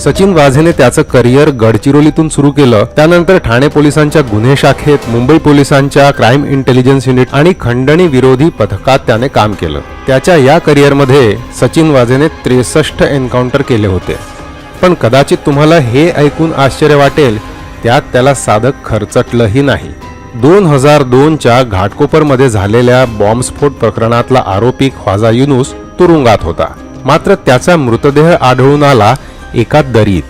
सचिन वाझेने त्याचं करिअर गडचिरोलीतून सुरू केलं. त्यानंतर ठाणे पोलिसांच्या गुन्हे शाखेत मुंबई पोलिसांच्या क्राईम इंटेलिजन्स युनिट आणि खंडणी विरोधी पथकात त्याने काम केलं. त्याच्या या करिअरमध्ये सचिन वाझेने त्रेसष्ट एन्काउंटर केले होते. पण कदाचित तुम्हाला हे ऐकून आश्चर्य वाटेल त्यात त्याला साधं खर्चटलंही नाही. दोन हजार दोनच्या घाटकोपरमध्ये झालेल्या बॉम्बस्फोट प्रकरणातला आरोपी ख्वाजा युनुस तुरुंगात होता. मात्र त्याचा मृतदेह आढळून आला एका दरीत.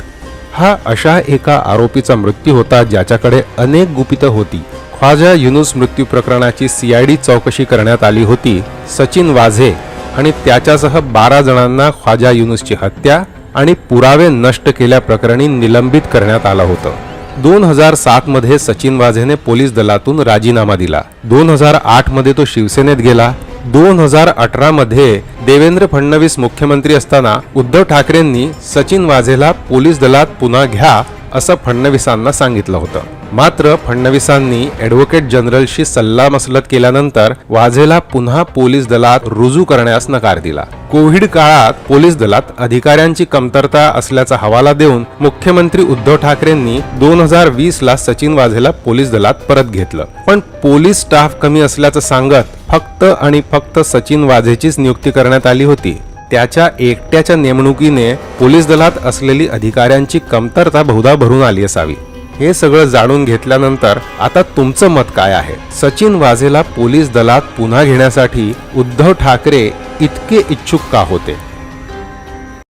हा अशा एका आरोपीचा मृत्यू होता ज्याच्याकडे अनेक गुपितं होती. ख्वाजा युनुस मृत्यू प्रकरणाची सीआयडी चौकशी करण्यात आली होती. सचिन वाझे आणि त्याच्यासह बारा जणांना ख्वाजा युनुसची हत्या आणि पुरावे नष्ट केल्याप्रकरणी निलंबित करण्यात आलं होतं. दोन हजार सातमध्ये सचिन वाझेने पोलीस दलातून राजीनामा दिला. दोन हजार आठमध्ये तो शिवसेनेत गेला. दोन हजार अठरामध्ये देवेंद्र फडणवीस मुख्यमंत्री असताना उद्धव ठाकरेंनी सचिन वाझेला पोलीस दलात पुन्हा घ्या असं फडणवीसांना सांगितलं होतं. मात्र फडणवीसांनी ॲडव्होकेट जनरलशी सल्लामसलत केल्यानंतर वाझेला पुन्हा पोलीस दलात रुजू करण्यास नकार दिला. कोविड काळात पोलीस दलात अधिकाऱ्यांची कमतरता असल्याचा हवाला देऊन मुख्यमंत्री उद्धव ठाकरेंनी दोन हजार वीस ला सचिन वाझेला पोलीस दलात परत घेतलं. पण पोलीस स्टाफ कमी असल्याचं सांगत फक्त आणि फक्त सचिन वाझेचीच नियुक्ती करण्यात आली होती. त्याच्या एकट्याच्या नेमणुकीने पोलीस दलात असलेली अधिकाऱ्यांची कमतरता बहुधा भरून आली असावी. हे सगळं जाणून घेतल्यानंतर आता तुमचं मत काय आहे? सचिन वाझेला पोलीस दलात पुन्हा घेण्यासाठी उद्धव ठाकरे इतके इच्छुक का होते?